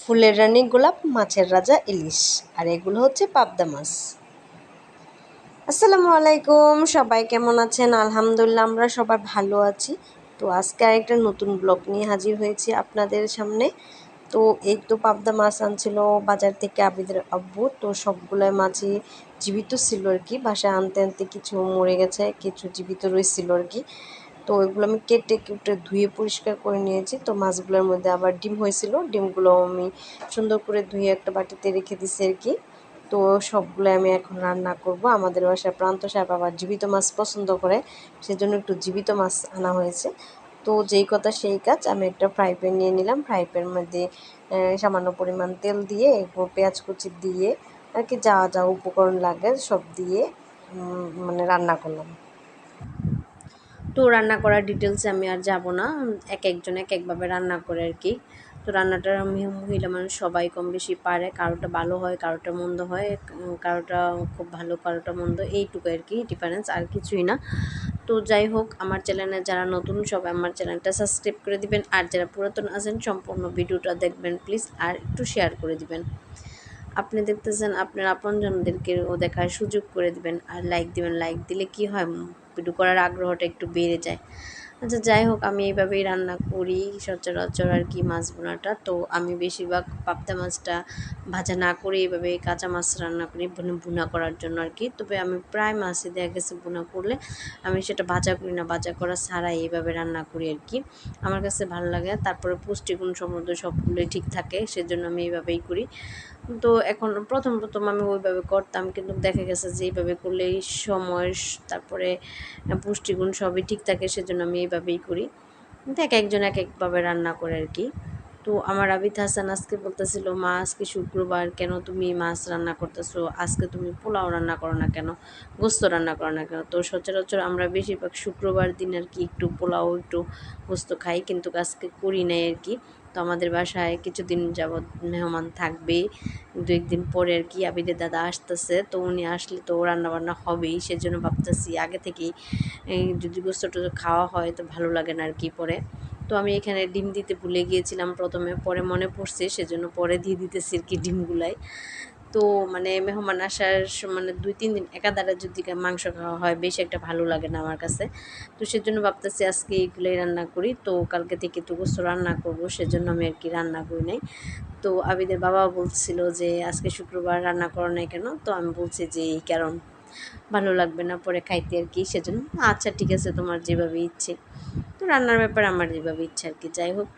ফুলের রানী গোলাপ, মাছের রাজা ইলিশ, আর এগুলো হচ্ছে পাবদা মাছ। আসসালামু আলাইকুম, সবাই কেমন আছেন? আলহামদুলিল্লাহ, আমরা সবাই ভালো আছি। তো আজকে আরেকটা নতুন ব্লগ নিয়ে হাজির হয়েছি আপনাদের সামনে। তো এই তো পাবদা মাছ আনছিল বাজার থেকে আবিদের আব্বু। তো সবগুলোই মাছই জীবিত ছিল আর কি। বাসায় আনতে আনতে কিছু মরে গেছে, কিছু জীবিত রয়েছিল আর কি। তো ওইগুলো আমি কেটে কেটে ধুয়ে পরিষ্কার করে নিয়েছি। তো মাছগুলোর মধ্যে আবার ডিম হয়েছিল। ডিমগুলো আমি সুন্দর করে ধুয়ে একটা বাটিতে রেখে দিছি আর কি। তো সবগুলো আমি এখন রান্না করব। আমাদের বাসায় প্রান্ত সাহেব আবার জীবিত মাছ পছন্দ করে, সেজন্য একটু জীবিত মাছ আনা হয়েছে। তো যেই কথা সেই কাজ, আমি একটা ফ্রাই প্যান নিয়ে নিলাম। ফ্রাই প্যানের মধ্যে সামান্য পরিমাণ তেল দিয়ে পেঁয়াজ কুচি দিয়ে, আর কি যা যা উপকরণ লাগে সব দিয়ে মানে রান্না করলাম। তো রান্না করার ডিটেলসে আমি আর যাব না। এক একজন এক একভাবে রান্না করে আর কি। তো রান্নাটা মহিলা মানুষ সবাই কম বেশি পারে। কারোটা ভালো হয় কারোটা মন্দ হয়। কারোটা খুব ভালো কারোটা মন্দ, এইটুকু আর কি ডিফারেন্স আর কিছুই না। তো যাই হোক, আমার চ্যানেলে যারা নতুন, সবাই আমার চ্যানেলটা সাবস্ক্রাইব করে দিবেন। আর যারা পুরাতন আছেন, সম্পূর্ণ ভিডিওটা দেখবেন প্লিজ আর একটু শেয়ার করে দিবেন। আপনি দেখতেছেন, আপনার আপনজনদেরকেও দেখার সুযোগ করে দিবেন। আর লাইক দিবেন লাইক দিলে কি হয়? ভিডিও করার আগ্রহটা একটু বেড়ে যায়। আচ্ছা যাই হোক, আমি এইভাবেই রান্না করি সচরাচর আর কি মাছ বোনাটা তো আমি বেশিরভাগ পাবদা মাছটা ভাজা না করে এইভাবে কাঁচা মাছ রান্না করি ভুনা করার জন্য আর কি। তবে আমি প্রায় মাছই দেখা গেছে ভুনা করলে আমি সেটা ভাজা করি না, ভাজা করা ছাড়াই এইভাবে রান্না করি আর কি। আমার কাছে ভালো লাগে, তারপরে পুষ্টিগুণ সমৃদ্ধ সবগুলোই ঠিক থাকে, সেজন্য আমি এইভাবেই করি। তো এখন প্রথম প্রথম আমি ওইভাবে করতাম, কিন্তু দেখা গেছে যে এইভাবে করলে এই সময় তারপরে পুষ্টিগুণ সবই ঠিক থাকে, সেজন্য আমি এইভাবেই করি। এক একজন এক একভাবে রান্না করে আর কি। তো আমার আবিদ হাসান আজকে বলতেছিল, মা, আজকে শুক্রবার কেন তুমি মাছ রান্না করতেছো? আজকে তুমি পোলাও রান্না করো না কেন? গোস্ত রান্না করো না কেন? তো সচরাচর আমরা বেশিরভাগ শুক্রবার দিন আর কি একটু পোলাও, একটু গোস্ত খাই, কিন্তু আজকে করি নাই আর কি। তো আমাদের বাসায় কিছুদিন যাবৎ মেহমান থাকবে দু একদিন পরে আর কি আবিদের দাদা আসতেছে, তো উনি আসলে তো রান্নাবান্না হবেই, সেজন্য ভাবতেছি আগে থেকেই যদি গোস্তটা খাওয়া হয় তো ভালো লাগে না আর কি পরে। তো আমি এখানে ডিম দিতে ভুলে গিয়েছিলাম প্রথমে, পরে মনে পড়ছে, সেজন্য পরে দিয়ে দিতেছি আর কি ডিমগুলাই। তো মানে মেহমান আসার মানে দুই, তিন দিন একাধারে যদি মাংস খাওয়া হয়, বেশ একটা ভালো লাগে না আমার কাছে। তো সেজন্য ভাবতেছি আজকে এইগুলোই রান্না করি। তো কালকে থেকে তো গোস্ত রান্না করব, সেজন্য আমি আর কি রান্না করি নাই। তো আবিদের বাবা বলছিল যে, আজকে শুক্রবার রান্না করো নাই কেন? তো আমি বলছি যে, এই কারণ ভালো লাগবে না, পরে খাইতে আর কি, সেজন্য আচ্ছা ঠিক আছে, তোমার যেভাবে ইচ্ছে। তো রান্নার ব্যাপারে আমার যেভাবে ইচ্ছা আর কি, যাই হোক।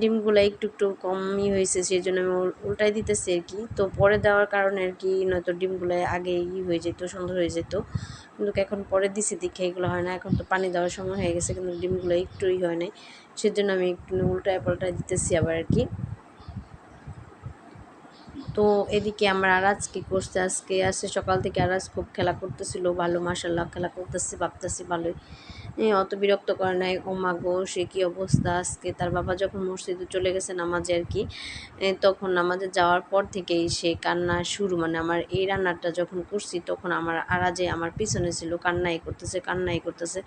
ডিমগুলো একটু একটু কমই হয়েছে সেই জন্য আমি উল্টাই দিতেছি আর কি। তো পরে দেওয়ার কারণে আর কি, নয়তো ডিমগুলো আগে ই হয়ে যেত, সুন্দর হয়ে যেত। কিন্তু এখন পরে দিছি, দেখে এগুলো হয় না। এখন তো পানি দেওয়ার সময় হয়ে গেছে, কিন্তু ডিমগুলো একটুই হয় নাই। সেজন্য আমি একটু উল্টায় পাল্টায় দিতেছি আবার আর কি। তো এদিকে আমার আরাজ কি করছে, আজকে আসে সকাল থেকে আরাজ খুব খেলা করতেছিল, ভালো মাসাল্লাহ খেলা করতেছি, ভাবতেছি ভালোই। অত বিরক্ত করে নাই। ও মা গো, সে কী অবস্থা? আজকে তার বাবা যখন মসজিদে চলে গেছে নামাজে আর কি তখন নামাজে যাওয়ার পর থেকেই সে কান্না শুরু। মানে আমার এই রান্নাটা যখন করছি, তখন আমার আরাজে আমার পিছনে ছিল, কান্নাই করতেছে কান্নাই করতেছে।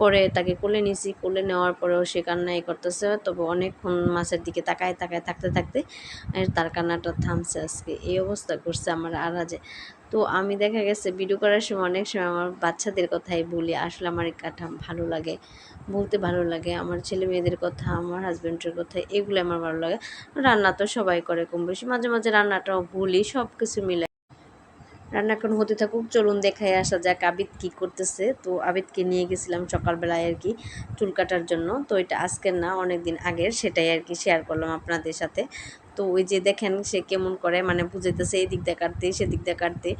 পরে তাকে কোলে নিছি, কোলে নেওয়ার পরেও সে কান্নাই করতেছে। তবে অনেকক্ষণ মাছের দিকে তাকায় তাকায়, থাকতে থাকতে তার কান্নাটা থামছে আজকে। এই অবস্থা করছে আমার আরাজে তো আমি দেখা গেছে ভিডিও করার সময় অনেক সময় আমার বাচ্চাদের কথাই বলি, আসলে আমার এই কাঠা ভালো লাগে, বলতে ভালো লাগে, আমার ছেলে মেয়েদের কথা, আমার হাজব্যান্ডের কথা এগুলো আমার ভালো লাগে। রান্না তো সবাই করে কম বেশি, মাঝে মাঝে রান্নাটাও বলি সব কিছু মিলে। রান্না এখন হতে থাকুক, চলুন দেখাই, আসা যাক আবিদ কী করতেছে। তো আবিদকে নিয়ে গেছিলাম সকালবেলায় আর কি, চুল কাটার জন্য। তো এটা আজকের না অনেক দিন আগের, সেটাই আর কি শেয়ার করলাম আপনাদের সাথে। তো ওই যে দেখেন সে কেমন করে মানে বুঝাইতেছে, এই দিক সেদিক দিয়ে কাটতে।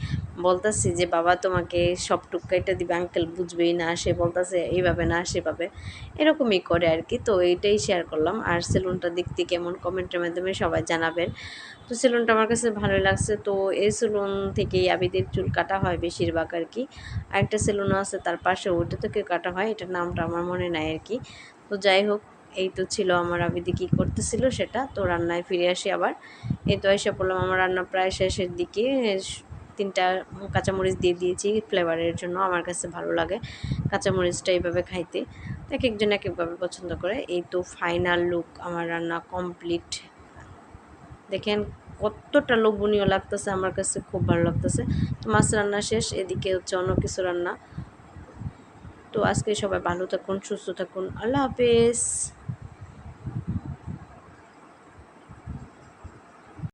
বলতেছে যে, বাবা, তোমাকে সব টুকাইটা দিবে আঙ্কেল বুঝবেই না, সে বলতেছে এইভাবে না, সেভাবে। এরকমই করে আর কি তো এইটাই শেয়ার করলাম। আর সেলুনটা দেখতে কেমন কমেন্টের মাধ্যমে সবাই জানাবেন। তো সেলুনটা আমার কাছে ভালোই লাগছে। তো এই সেলুন থেকেই আবিদের চুল কাটা হয় বেশিরভাগ আর কি আরেকটা সেলুনও আছে তার পাশে ওইটা থেকে কাটা হয়। এটার নামটা আমার মনে নাই আর কি তো যাই হোক এই তো ছিল আমার আবিদি কী করতেছিল সেটা। তো রান্নায় ফিরে আসি আবার। এই তো এসে পড়লাম আমার রান্না প্রায় শেষের দিকে। তিনটা কাঁচামরিচ দিয়ে দিয়েছি ফ্লেভারের জন্য, আমার কাছে ভালো লাগে কাঁচামরিচটা এইভাবে খাইতে। এক একজন এক একভাবে পছন্দ করে। এই তো ফাইনাল লুক আমার রান্না কমপ্লিট দেখেন কতটা লোভনীয় লাগতেছে, আমার কাছে খুব ভালো লাগতেছে। তো মাছ রান্না শেষ, এদিকে হচ্ছে অন্য কিছু রান্না। তো আজকে সবাই ভালো থাকুন, সুস্থ থাকুন। আল্লাহ হাফেজ।